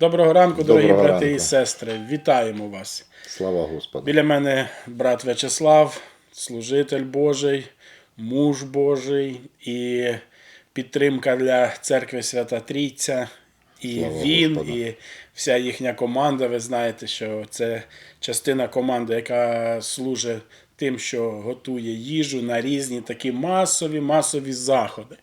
Доброго ранку, дорогі Доброго брати і сестри. Вітаємо вас. Слава Господу. Біля мене брат В'ячеслав, служитель Божий, муж Божий і підтримка для церкви Свята Трійця. І Слава він, Господу. і вся їхня команда. Ви знаєте, що це частина команди, яка служить тим, що готує їжу на різні такі масові, масові заходи,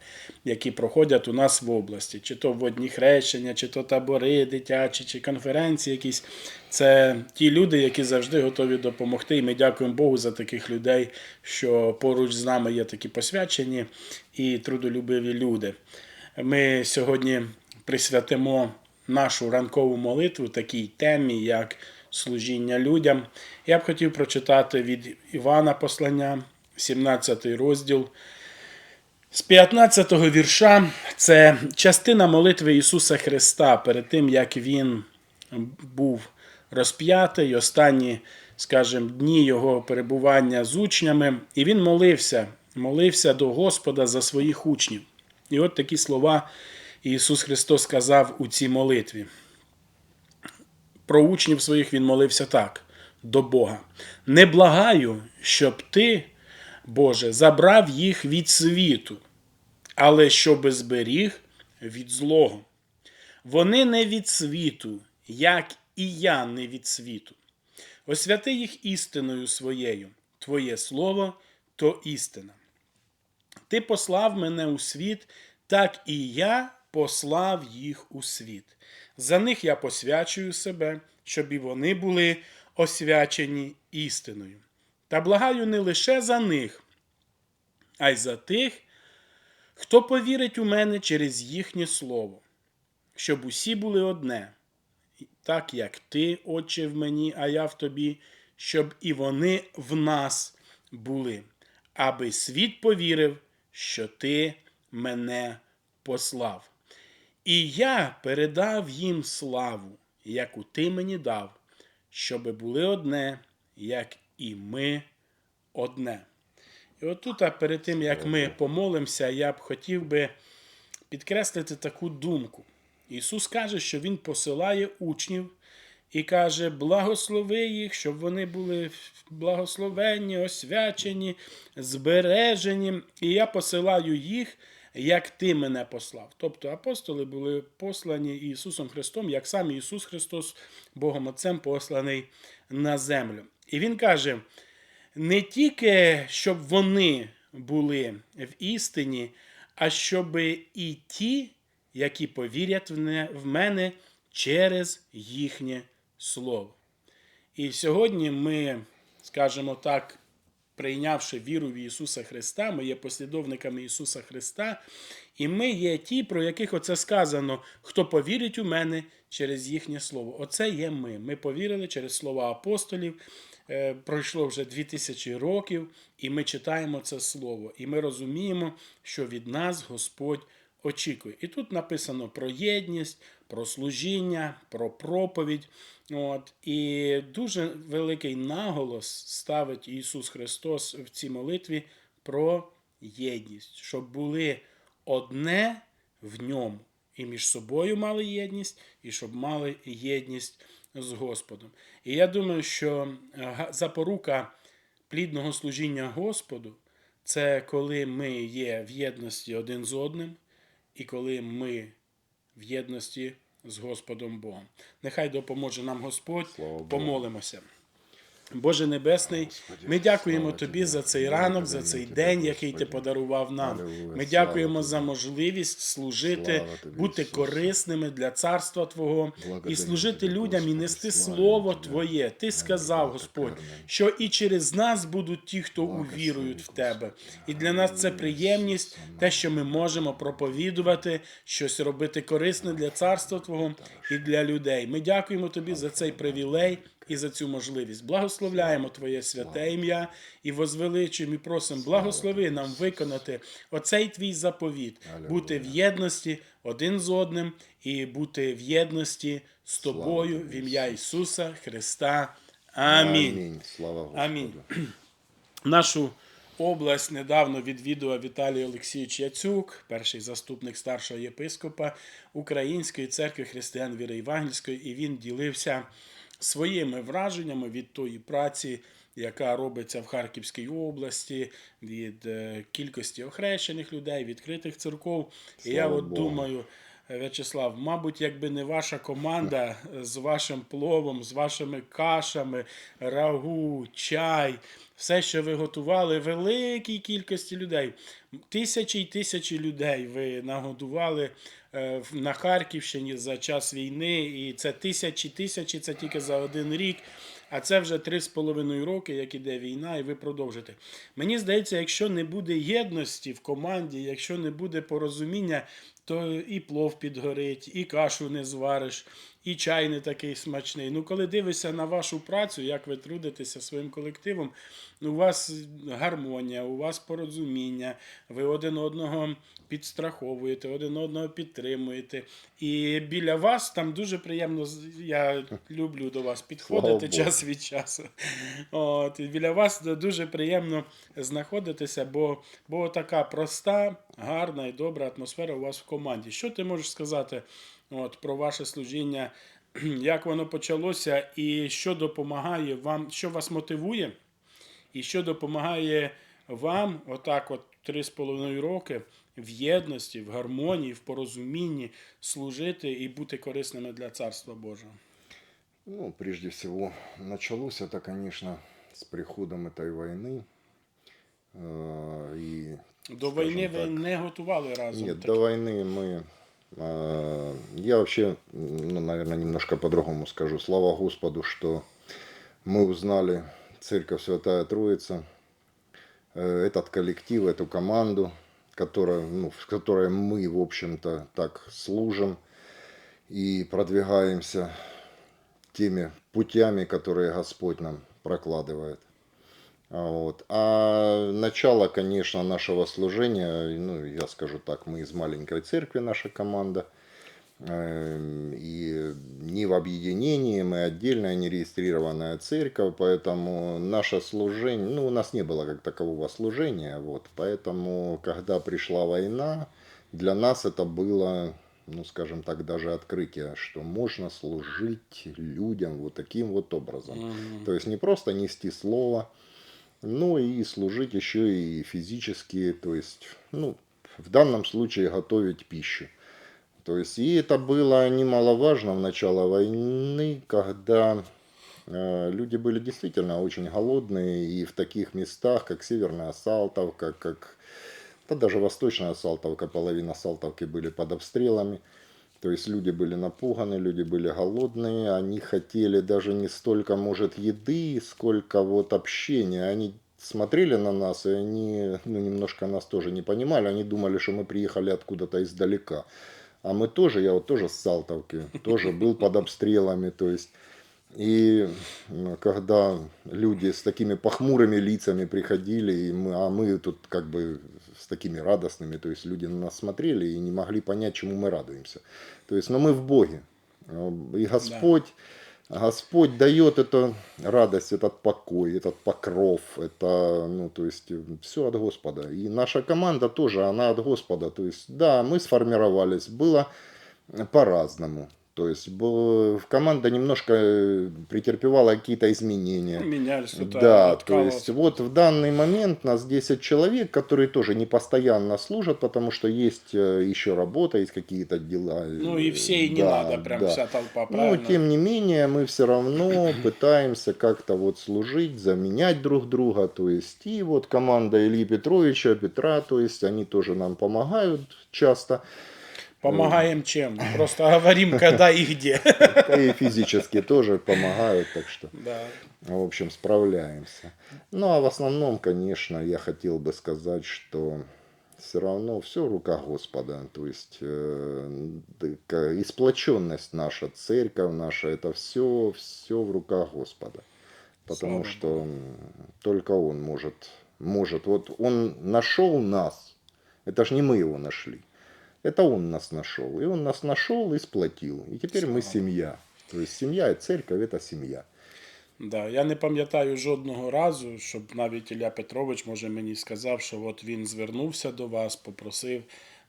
які проходять у нас в області. Чи то водні хрещення, чи то табори дитячі, чи конференції якісь. Це ті люди, які завжди готові допомогти. І ми дякуємо Богу за таких людей, що поруч з нами є такі посвячені і трудолюбиві люди. Ми сьогодні присвятимо нашу ранкову молитву такій темі, як служіння людям. Я б хотів прочитати від Івана послання, 17 розділ. З 15 го вірша це частина молитви Ісуса Христа перед тим, як Він був розп'ятий, останні, скажімо, дні Його перебування з учнями, і Він молився, молився до Господа за своїх учнів. І от такі слова Ісус Христос сказав у цій молитві. Про учнів своїх Він молився так до Бога. Не благаю, щоб ти, Боже, забрав їх від світу, але щоби зберіг від злого. Вони не від світу, як і я не від світу. Освяти їх істиною своєю, Твоє слово то істина. Ти послав мене у світ, так і я послав їх у світ. За них я посвячую себе, щоб і вони були освячені істиною. Та благаю не лише за них, а й за тих, хто повірить у мене через їхнє слово, щоб усі були одне, так як ти, Отче, в мені, а я в тобі, щоб і вони в нас були, аби світ повірив, що ти мене послав. І я передав їм славу, яку ти мені дав, щоби були одне, як і ми одне. І отут, а перед тим, як ми помолимося, я б хотів би підкреслити таку думку. Ісус каже, що Він посилає учнів і каже: благослови їх, щоб вони були благословенні, освячені, збережені. І я посилаю їх, як ти мене послав. Тобто апостоли були послані Ісусом Христом, як сам Ісус Христос, Богом Отцем, посланий на землю. І Він каже: не тільки щоб вони були в істині, а щоб і ті, які повірять в мене через їхнє слово. І сьогодні ми, скажімо так, прийнявши віру в Ісуса Христа, ми є послідовниками Ісуса Христа, і ми є ті, про яких оце сказано, хто повірить у мене через їхнє слово. Оце є ми. Ми повірили через слова апостолів. Е, Пройшло вже 2000 років, і ми читаємо це слово. І ми розуміємо, що від нас Господь очікує. І тут написано про єдність, про служіння, про проповідь. От. І дуже великий наголос ставить Ісус Христос в цій молитві про єдність, щоб були одне в ньому. І між собою мали єдність, і щоб мали єдність з Господом. І я думаю, що е, запорука плідного служіння Господу це коли ми є в єдності один з одним, і коли ми в єдності з Господом Богом. Нехай допоможе нам Господь. Слава. Помолимося. Боже Небесний, ми дякуємо Тобі за цей ранок, за цей день, який Ти подарував нам. Ми дякуємо за можливість служити, бути корисними для царства Твого і служити людям і нести Слово Твоє. Ти сказав, Господь, що і через нас будуть ті, хто увірують в Тебе. І для нас це приємність, те, що ми можемо проповідувати, щось робити корисне для царства Твого і для людей. Ми дякуємо Тобі за цей привілей і за цю можливість. Благословляємо Твоє святе ім'я і возвеличуємо і просимо, благослови нам виконати оцей твій заповіт, бути в єдності один з одним і бути в єдності з тобою в ім'я Ісуса Христа. Амінь. Слава Амінь. Нашу Область недавно відвідував Віталій Олексійович Яцюк, перший заступник старшого єпископа Української церкви християн віри Євангельської, і він ділився своїми враженнями від тої праці, яка робиться в Харківській області, від е, кількості охрещених людей, відкритих церков. І я от думаю, В'ячеслав, мабуть, якби не ваша команда з вашим пловом, з вашими кашами, рагу, чай, все, що ви готували великій кількості людей. Тисячі й тисячі людей ви нагодували е, на Харківщині за час війни, і це тисячі, тисячі, це тільки за один рік. А це вже три з половиною роки, як іде війна, і ви продовжите. Мені здається, якщо не буде єдності в команді, якщо не буде порозуміння, то і плов підгорить, і кашу не звариш, і чай не такий смачний. Ну, коли дивишся на вашу працю, як ви трудитеся своїм колективом, ну, у вас гармонія, у вас порозуміння, ви один одного підстраховуєте, один одного підтримуєте. І біля вас там дуже приємно, я люблю до вас підходити Слава Богу. час від часу. От, і біля вас дуже приємно знаходитися, бо, бо така проста, гарна і добра атмосфера у вас в команді. Що ти можеш сказати от, про ваше служіння, як воно почалося, і що допомагає вам, що вас мотивує, і що допомагає вам, отак, от три з половиною роки, в єдності, в гармонії, в порозумінні служити і бути корисними для Царства Божого. Ну, прежде всего, началось это, конечно, с приходом этой войны. Э, И, До скажем війни ви так, не готували разом. Нет, так? до войны мы... э, Я вообще, ну, наверное, немножко по-другому скажу. Слава Господу, что мы узнали Церковь Святая Троица, э, этот коллектив, эту команду, которая, ну, в которой мы, в общем-то, так служим и продвигаемся теми путями, которые Господь нам прокладывает. А Вот. А начало, конечно, нашего служения, ну, я скажу так, мы из маленькой церкви, наша команда, Эм, и не в объединении, мы отдельная нерегистрированная церковь, поэтому наше служение, ну, у нас не было как такового служения, вот, поэтому, когда пришла война, для нас это было, ну, скажем так, даже открытие, что можно служить людям вот таким вот образом. То есть не просто нести слово, но и служить еще и физически, то есть, ну, в данном случае готовить пищу. То есть, и это было немаловажно в начало войны, когда э, люди были действительно очень голодные, и в таких местах, как Северная Салтовка, как да даже Восточная Салтовка, половина Салтовки были под обстрелами. То есть люди были напуганы, люди были голодные, они хотели даже не столько, может, еды, сколько вот общения. Они смотрели на нас, и они ну, немножко нас тоже не понимали. Они думали, что мы приехали откуда-то издалека. А мы тоже, я вот тоже с Салтовки, тоже был под обстрелами, то есть... И когда люди с такими похмурыми лицами приходили, и мы, а мы тут как бы такими радостными, то есть люди на нас смотрели и не могли понять, чему мы радуемся. То есть, но мы в Боге. И Господь, Господь дает эту радость, этот покой, этот покров, это, ну, то есть, все от Господа. И наша команда тоже, она от Господа. То есть, да, мы сформировались, было по-разному. То есть, команда немножко э, претерпевала какие-то изменения. Менялись тут, Да, а, то есть вот в данный момент нас 10 человек, которые тоже не постоянно служат, потому что есть э, еще работа, есть какие-то дела. Ну и все, и не Да, надо, прям да. вся толпа, Но правильно? тем не менее мы все равно пытаемся как-то вот служить, заменять друг друга, то есть и вот команда Ильи Петровича, Петра, то есть они тоже нам помогают часто, Помогаем чем? Просто говорим, когда и где. и физически тоже помогают, так что Да. в общем, справляемся. Ну, а в основном, конечно, я хотел бы сказать, что все равно все в руках Господа. То есть э, исплоченность наша, церковь наша, это все, все в руках Господа. Потому Слава что м, только Он может, может. Вот Он нашел нас. Это ж не мы его нашли. Это Он нас нашел. И Он нас нашел и сплотил. И теперь мы Слава. семья. То есть семья и церковь это семья. Да, я не пам'ятаю жодного разу, щоб навіть Ілля Петрович, може, мені сказав, що от він звернувся до вас, попросив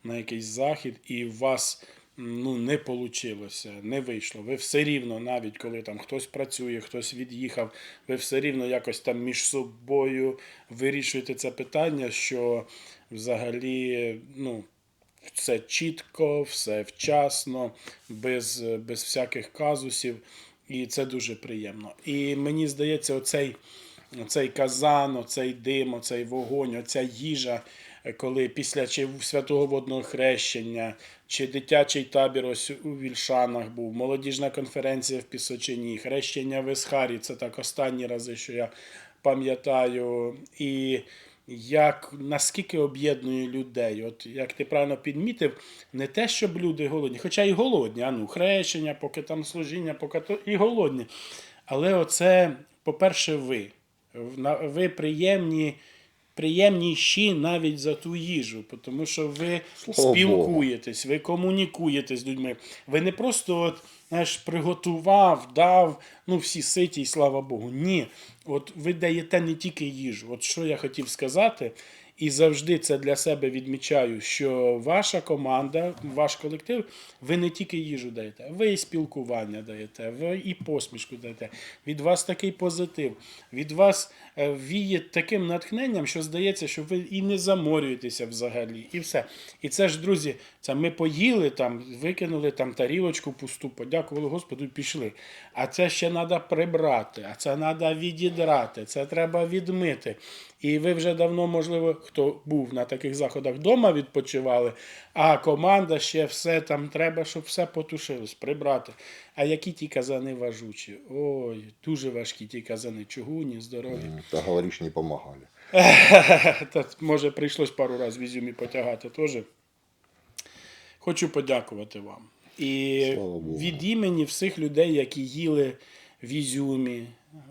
на якийсь захід, і у вас ну, не вийшло, не вийшло. Ви все рівно, навіть коли там хтось працює, хтось від'їхав, ви все рівно якось там між собою вирішуєте це питання, що взагалі, ну, все чітко, все вчасно, без, без всяких казусів. І це дуже приємно. І мені здається, оцей, оцей казан, оцей дим, оцей вогонь, оця їжа, коли після чи святого водного хрещення, чи дитячий табір ось у Вільшанах був, молодіжна конференція в Пісочині, хрещення в Есхарі, це так останні рази, що я пам'ятаю. І як наскільки об'єднує людей. От як ти правильно підмітив, не те, щоб люди голодні, хоча і голодні, а ну, хрещення, поки там служіння, поки то і голодні. Але оце, по-перше, ви. Ви приємні, приємніші навіть за ту їжу, тому що ви Слава спілкуєтесь, ви комунікуєте з людьми. Ви не просто от, знаєш, приготував, дав, ну всі ситі, і слава Богу. Ні. От ви даєте не тільки їжу. От що я хотів сказати, і завжди це для себе відмічаю, що ваша команда, ваш колектив, ви не тільки їжу даєте, ви і спілкування даєте, ви і посмішку даєте. Від вас такий позитив, від вас е, віє таким натхненням, що здається, що ви і не заморюєтеся взагалі, і все. І це ж, друзі, це ми поїли там, викинули там тарілочку пусту, подякували Господу пішли. А це ще треба прибрати, а це треба відідрати, це треба відмити. І ви вже давно, можливо, хто був на таких заходах вдома, відпочивали, а команда ще все там треба, щоб все потушилось, прибрати. А які ті казани важучі? Ой, дуже важкі ті казани, чугуні, здорові. Та говоришь, не помогали. Та, може, прийшлось пару разів в Ізюмі потягати теж. Хочу подякувати вам. І від імені всіх людей, які їли в Ізюмі,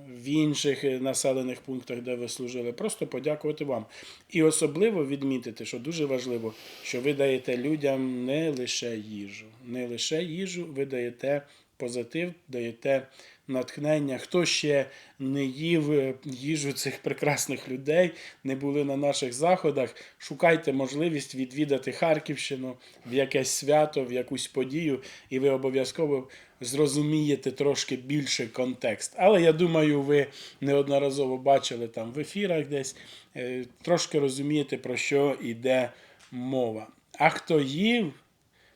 в інших е, населених пунктах, де ви служили, просто подякувати вам. І особливо відмітити, що дуже важливо, що ви даєте людям не лише їжу. Не лише їжу, ви даєте позитив, даєте натхнення. Хто ще не їв е, їжу цих прекрасних людей, не були на наших заходах, шукайте можливість відвідати Харківщину в якесь свято, в якусь подію, і ви обов'язково зрозумієте трошки більше контекст. Але я думаю, ви неодноразово бачили там в ефірах десь, е, трошки розумієте, про що йде мова. А хто їв,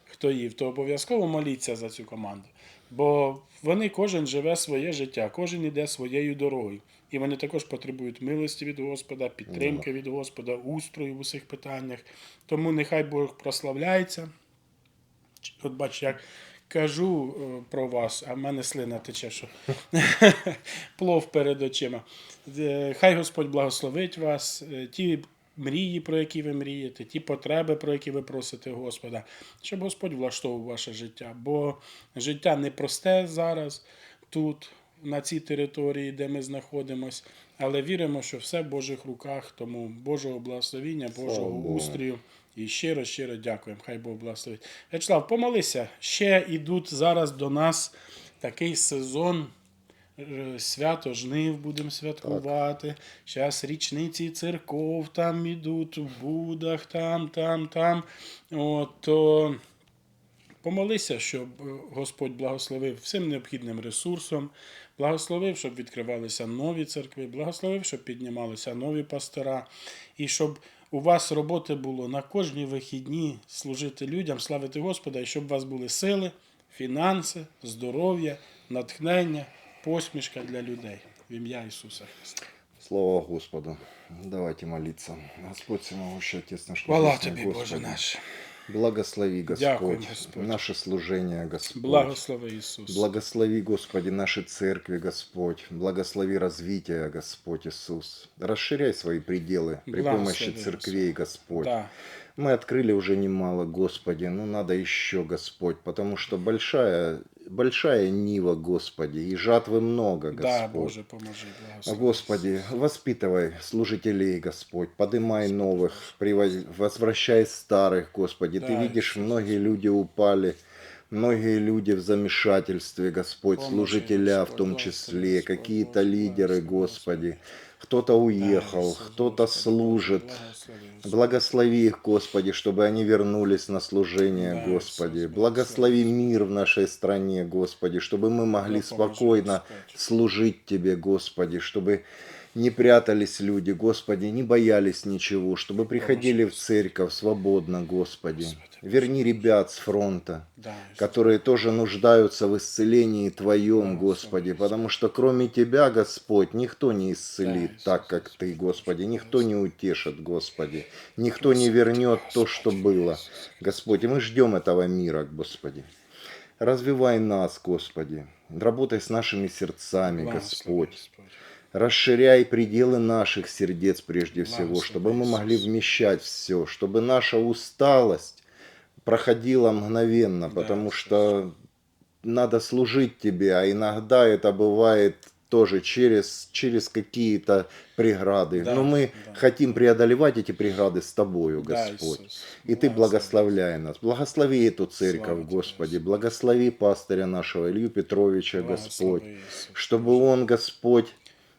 хто їв, то обов'язково моліться за цю команду. Бо вони кожен живе своє життя, кожен іде своєю дорогою. І вони також потребують милості від Господа, підтримки від Господа, устрою в усіх питаннях. Тому нехай Бог прославляється. От бач, як кажу е, про вас, а в мене слина тече, що плов перед очима. Е, Хай Господь благословить вас, е, ті мрії, про які ви мрієте, ті потреби, про які ви просите Господа, щоб Господь влаштовував ваше життя. Бо життя непросте зараз тут, на цій території, де ми знаходимося, але віримо, що все в Божих руках, тому Божого благословіння, Божого Богу. І щиро, щиро дякуємо. Хай Бог благословить. Вячеслав, помолися. Ще йдуть зараз до нас такий сезон. е, Свято жнив будемо святкувати. Зараз річниці церков там ідуть, в Будах, там, там, там. От, то помолися, щоб е, Господь благословив всім необхідним ресурсом, благословив, щоб відкривалися нові церкви, благословив, щоб піднімалися нові пастора, і щоб у вас роботи було на кожні вихідні служити людям, славити Господа, і щоб у вас були сили, фінанси, здоров'я, натхнення, посмішка для людей. В ім'я Ісуса Христа. Слава Господу. Давайте молиться. Господь всемогущий, Отець наш Хвала тобі, Тобі, Боже наш. Благослови, Господь, Дякуємо, Господь. наше служение, Господь. Благослови Ісус. Благослови, Господи, наши церкви, Господь. Благослови развитие, Господь Иисус. Расширяй свои пределы при Благослови, помощи церквей, Господь. Да. Мы открыли уже немало, Господи, но надо еще, Господь, потому что большая, большая нива, Господи, и жатвы много, Господь. Да, Боже, поможи, благослови. Господи, воспитывай служителей, Господь, подымай новых, привоз- возвращай старых, Господи. Да, Ты видишь, Иисус. многие люди упали Многие люди в замешательстве, Господь, Помощи, служителя в Господь, том благослови, числе, Господь, какие-то благослови, лидеры, Господь, Господи. Кто-то уехал, Господи, кто-то Господи, служит. благослови, Господи. Благослови их, Господи, чтобы они вернулись на служение, Да, Господи. Иисус, Благослови мир в нашей стране, Господи, чтобы мы могли Да, поможи, спокойно Господь. служить Тебе, Господи, чтобы не прятались люди, Господи, не боялись ничего, чтобы приходили в церковь свободно, Господи. Господи, Верни ребят с фронта, которые тоже нуждаются в исцелении Твоем, Господи, Господи. потому что кроме Тебя, Господь, никто не исцелит так, как Ты, Господи, никто не утешит, Господи, никто не вернет то, что Господи, было, Иисус. Господь, и мы ждем этого мира, Господи. Развивай нас, Господи, работай с нашими сердцами, Господь. Расширяй пределы наших сердец прежде всего, чтобы мы могли вмещать все, чтобы наша усталость проходила мгновенно, Да, потому что надо служить тебе, а иногда это бывает тоже через, через какие-то преграды. Да, Но мы да. хотим преодолевать эти преграды с Тобою, Да, Господь. Иисус. И Ты благословляй нас. Благослови эту церковь, Слава Господи. Иисус. Благослови пастыря нашего Илью Петровича, Господь Иисус. чтобы он, Господь,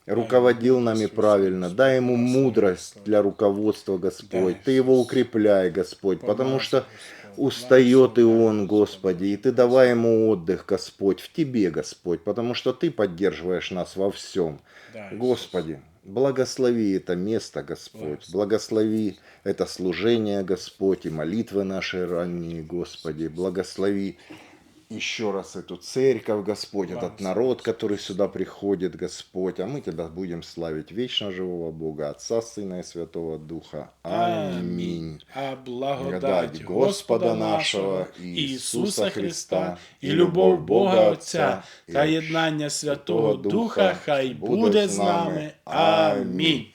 руководил нами правильно. Дай ему мудрость для руководства, Господь. Ты его укрепляй, Господь, потому что устает и он, Господи, и Ты давай ему отдых, Господь, в Тебе, Господь, потому что Ты поддерживаешь нас во всем. Господи, благослови это место, Господь, благослови это служение, Господь, и молитвы наши ранние, Господи, благослови еще раз эту церковь, Господь, этот Благослови. народ, который сюда приходит, Господь, а мы Тебя будем славить вечно живого Бога, Отца, Сына и Святого Духа. Аминь. А благодать Благодать Господа нашого Ісуса Христа і любов Бога Отця та єднання Святого Духа хай буде з нами. Амінь.